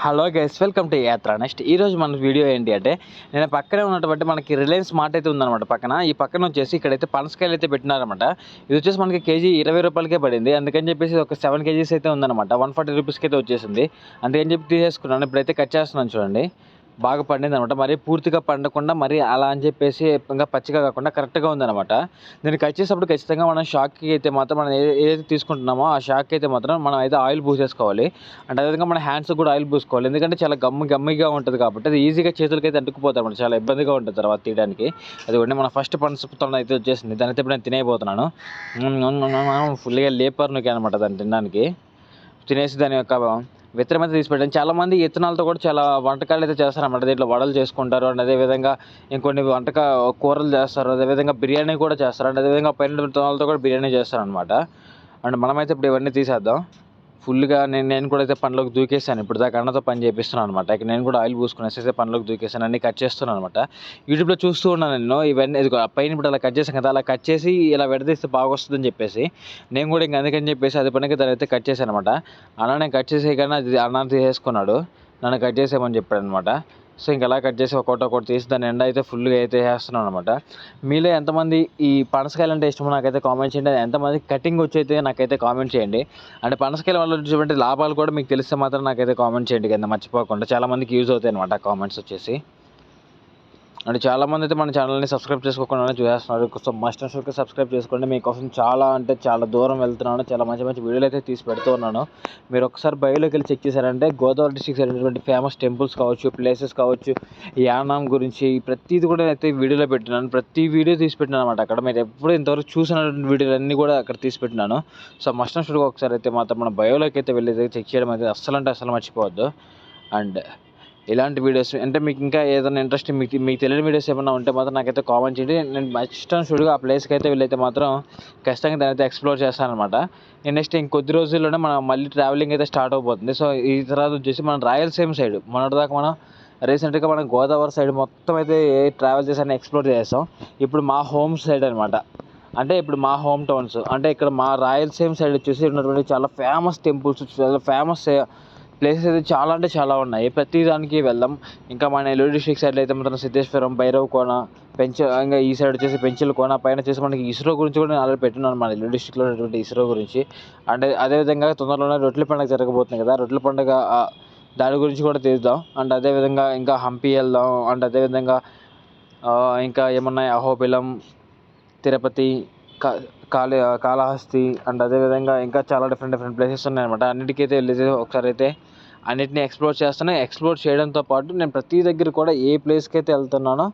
Hello guys welcome to Yatra. Next ఈరోజు మన video ఏంటి అంటే నేను పక్కనే ఉన్నటువంటి మనకి రిలయన్స్ మార్ట్ అయితే ఉందన్నమాట పక్కన. ఈ పక్కన వచ్చేసి ఇక్కడైతే పనసకాయలు అయితే పెట్టినారనమాట ఇది వచ్చేసి మనకి కేజీ ఇరవై రూపాయలకే పడింది. అందుకని చెప్పేసి ఒక సెవెన్ కేజీస్ అయితే ఉందన్నమాట. వన్ ఫార్టీ రూపీస్కి అయితే వచ్చేసింది. అందుకని చెప్పి తీసేసుకున్నాను. ఇప్పుడైతే కట్ చేస్తున్నాను చూడండి. బాగా పండింది అనమాట మరి పూర్తిగా పండకుండా మరి అలా అని చెప్పేసి ఇంకా పచ్చిగా కాకుండా కరెక్ట్గా ఉందన్నమాట. దీనికి వచ్చేటప్పుడు ఖచ్చితంగా మనం షాక్కి అయితే మాత్రం మనం ఏదైతే తీసుకుంటున్నామో ఆ షాక్ అయితే మాత్రం మనం అయితే ఆయిల్ పూసేసుకోవాలి. అంటే అదేవిధంగా మన హ్యాండ్స్ కూడా ఆయిల్ పూసుకోవాలి. ఎందుకంటే చాలా గమ్ము గమ్మిగా ఉంటుంది కాబట్టి అది ఈజీగా చేతులకి అయితే అంటుకుపోతారు అనమాట చాలా ఇబ్బందిగా ఉంటుంది తర్వాత తీయడానికి. అది కూడా మన ఫస్ట్ పనసపుతం అయితే వచ్చేసింది. దాని అయితే ఇప్పుడు నేను తినేయబోతున్నాను. ఫుల్గా లేపర్ అనమాట దాన్ని తినడానికి. తినేసి దాని యొక్క విత్తనం అయితే తీసి చాలామంది చాలా మంది విత్తనాలతో కూడా చాలా వంటకాలు అయితే చేస్తారన్నమాట. దీంట్లో వడలు చేసుకుంటారు అండ్ అదేవిధంగా ఇంకొన్ని వంటక కూరలు చేస్తారు అదేవిధంగా బిర్యానీ కూడా చేస్తారు అండ్ అదేవిధంగా పైన విత్తనాలతో కూడా బిర్యానీ చేస్తారు అనమాట అండ్ మనమైతే ఇప్పుడు ఇవన్నీ తీసేద్దాం. ఫుల్గా నేను నేను కూడా అయితే పనిలోకి దూకేసాను ఇప్పుడు దాకా అన్నతో పని చేపిస్తున్నాను అనమాట ఇక నేను కూడా ఆయిల్ పూసుకునేసి అయితే పనిలోకి దూకేసాను అన్ని కట్ చేస్తున్నాను అనమాట యూట్యూబ్లో చూస్తూ ఉన్నాను నేను. ఇవన్నీ ఇది పైన ఇప్పుడు అలా కట్ చేసాను కదా అలా కట్ చేసి ఇలా విడదీస్తే బాగా వస్తుందని చెప్పేసి నేను కూడా ఇంక అందుకని చెప్పేసి అది పనికి దాని అయితే కట్ చేశాను అనమాట అన్న నేను కట్ చేసే కానీ అది అన్న తీసేసుకున్నాడు. నన్ను కట్ చేసేయమని చెప్పాడు అనమాట సో ఇంక అలా కట్ చేసి ఒకటి ఒకటి తీసి దాని ఎండ అయితే ఫుల్గా అయితే వేస్తున్నాను అనమాట మీలో ఎంతమంది ఈ పనసకాయలు అంటే ఇష్టమో నాకైతే కామెంట్ చేయండి. ఎంతమంది కటింగ్ వచ్చి అయితే నాకైతే కామెంట్ చేయండి. అంటే పనసకాయల వల్ల వచ్చేటువంటి లాభాలు కూడా మీకు తెలిస్తే మాత్రం నాకైతే కామెంట్ చేయండి. కింద మర్చిపోకుండా చాలామందికి యూజ్ అవుతాయి అనమాట కామెంట్స్ వచ్చేసి. అంటే చాలా మంది అయితే మన ఛానల్ని సబ్స్క్రైబ్ చేసుకోకుండా చూసేస్తున్నారు. సో మస్ట్ అండ్ సబ్స్క్రైబ్ చేసుకోండి. మీకోసం చాలా అంటే చాలా దూరం వెళ్తున్నాను. చాలా మంచి మంచి వీడియోలు అయితే తీసి పెడుతూ ఉన్నాను. మీరు ఒకసారి బయోలోకి వెళ్ళి చెక్ చేశారంటే గోదావరి డిస్టిక్ అయినటువంటి ఫేమస్ టెంపుల్స్ కావచ్చు ప్లేసెస్ కావచ్చు యానాం గురించి ప్రతిది కూడా అయితే వీడియోలో పెట్టినాను. ప్రతి వీడియో తీసి పెట్టినాను అనమాట అక్కడ మీరు ఎప్పుడు ఇంతవరకు చూసినటువంటి వీడియోలన్నీ కూడా అక్కడ తీసి పెట్టినాను. సో మస్ట్ అండ్ షూర్గా ఒకసారి అయితే మాత్రం మన బయోలోకి అయితే వెళ్ళి చెక్ చేయడం అయితే అస్సలు అంటే అసలు మర్చిపోవద్దు. అండ్ ఇలాంటి వీడియోస్ అంటే మీకు ఇంకా ఏదైనా ఇంట్రెస్ట్ మీకు మీకు తెలియని వీడియోస్ ఏమైనా ఉంటే మాత్రం నాకైతే కామెంట్ చేయండి. నేను ఇష్టం షుడ్గా ఆ ప్లేస్కి అయితే వెళ్ళైతే మాత్రం ఖచ్చితంగా దాని అయితే ఎక్స్ప్లోర్ చేస్తానమాట నేను నెక్స్ట్ ఇంకొద్ది రోజుల్లోనే మనం మళ్ళీ ట్రావెలింగ్ అయితే స్టార్ట్ అవబోతుంది. సో ఈ తర్వాత వచ్చేసి మనం రాయలసీమ సైడ్ మొన్నటిదాకా మనం రీసెంట్గా మనం గోదావరి సైడ్ మొత్తం అయితే ట్రావెల్ చేసి ఎక్స్ప్లోర్ చేస్తాం ఇప్పుడు మా హోమ్ సైడ్ అనమాట అంటే ఇప్పుడు మా హోమ్ టౌన్స్ అంటే ఇక్కడ మా రాయలసీమ సైడ్ వచ్చేసి ఉన్నటువంటి చాలా ఫేమస్ టెంపుల్స్ చాలా ఫేమస్ ప్లేసెస్ అయితే చాలా అంటే చాలా ఉన్నాయి. ప్రతి దానికి వెళ్దాం. ఇంకా మన నెల్లూరు డిస్ట్రిక్ట్ సైడ్లో అయితే మాత్రం సిద్ధేశ్వరం భైరవ్ కోన పెంచ ఇంకా ఈ సైడ్ వచ్చేసి పెంచల కోన. పైన వచ్చేసి మనకి ఇస్రో గురించి కూడా నేను ఆల్రెడీ పెట్టున్నాను మన నెల్లూరు డిస్ట్రిక్ట్లో ఉన్నటువంటి ఇస్రో గురించి. అండ్ అదేవిధంగా తొందరలోనే రొట్టెల పండుగ జరగబోతుంది కదా. రొట్టెల పండుగ దాని గురించి కూడా తెలుద్దాం అండ్ అదేవిధంగా ఇంకా హంపి వెళ్దాం. అండ్ అదేవిధంగా ఇంకా ఏమన్నాయి? అహోబిలం తిరుపతి కాళీ కాళహస్తి అండ్ అదేవిధంగా ఇంకా చాలా డిఫరెంట్ డిఫరెంట్ ప్లేసెస్ ఉన్నాయన్నమాట అన్నిటికైతే వెళ్ళేసి ఒకసారి అయితే అన్నిటిని ఎక్స్ప్లోర్ చేస్తాను ఎక్స్ప్లోర్ చేయడంతో పాటు నేను ప్రతి దగ్గర కూడా ఏ ప్లేస్కి అయితే వెళ్తున్నానో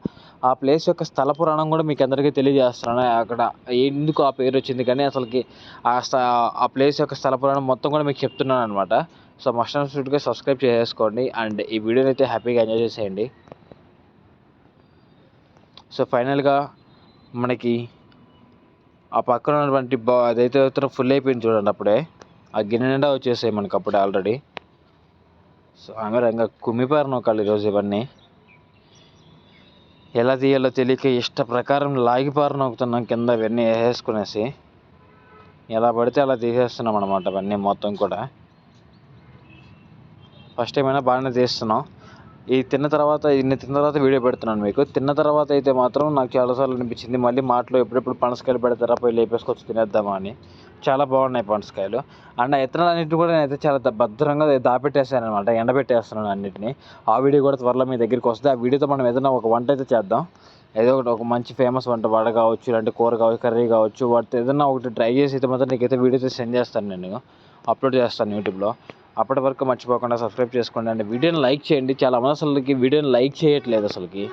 ఆ ప్లేస్ యొక్క స్థల పురాణం కూడా మీకు అందరికీ తెలియజేస్తున్నాను. అక్కడ ఎందుకు ఆ పేరు వచ్చింది కానీ అసలుకి ఆ స్థ ఆ ప్లేస్ యొక్క స్థల పురాణం మొత్తం కూడా మీకు చెప్తున్నాను అనమాట సో మస్ట్ అండ్ సబ్స్క్రైబ్ చేసేసుకోండి అండ్ ఈ వీడియోని అయితే హ్యాపీగా ఎంజాయ్ చేసేయండి. సో ఫైనల్గా మనకి ఆ పక్కన ఉన్నటువంటి బా అదైతే ఫుల్ అయిపోయింది చూడండి అప్పుడే. ఆ గిన్నె నిండా వచ్చేసాయి మనకి అప్పుడే ఆల్రెడీ సో ఆమె రంగా కుమ్మిపారు నొక్కాలి ఈరోజు ఇవన్నీ. ఎలా తీయాలో తెలియక ఇష్ట ప్రకారం లాగిపారు నొక్కుతున్నాం కింద ఇవన్నీ వేసేసుకునేసి. ఎలా పడితే అలా తీసేస్తున్నాం అనమాట ఇవన్నీ మొత్తం కూడా. ఫస్ట్ టైం అయినా బాగానే తీస్తున్నాం. ఈ తిన్న తర్వాత ఇన్ని తిన్న తర్వాత వీడియో పెడుతున్నాను మీకు. తిన్న తర్వాత అయితే మాత్రం నాకు చాలాసార్లు అనిపించింది మళ్ళీ మాటలో ఎప్పుడెప్పుడు పనసకాయలు పెడతారా పోయి లేపేసుకొచ్చి తినేద్దామా అని. చాలా బాగున్నాయి పనసకాయలు. అండ్ ఆ ఇత్తనాలు అన్నింటిని కూడా నేనైతే చాలా ద- భద్రంగా దాపెట్టేసాను అనమాట ఎండబెట్టేస్తున్నాను అన్నింటిని. ఆ వీడియో కూడా త్వరలో మీ దగ్గరికి వస్తుంది. ఆ వీడియోతో మనం ఏదైనా ఒక వంట అయితే చేద్దాం. ఏదో ఒకటి ఒక మంచి ఫేమస్ వంట వడ కావచ్చు ఇలాంటి కూర కావచ్చు కర్రీ కావచ్చు వాటితో ఏదైనా ఒకటి ట్రై చేసి అయితే మాత్రం నీకైతే వీడియో అయితే సెండ్ చేస్తాను నేను. అప్లోడ్ చేస్తాను యూట్యూబ్లో అప్పటి వరకు మర్చిపోకుండా సబ్స్క్రైబ్ చేసుకోండి. అండి వీడియోని లైక్ చేయండి. చాలా మంది అసలుకి వీడియోని లైక్ చేయట్లేదు అసలుకి.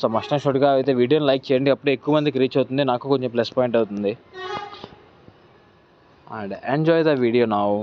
సో మస్ట్ అండ్ షుడ్గా అయితే వీడియోని లైక్ చేయండి. అప్పుడు ఎక్కువ మందికి రీచ్ అవుతుంది. నాకు కొంచెం ప్లస్ పాయింట్ అవుతుంది. And enjoy the video నావు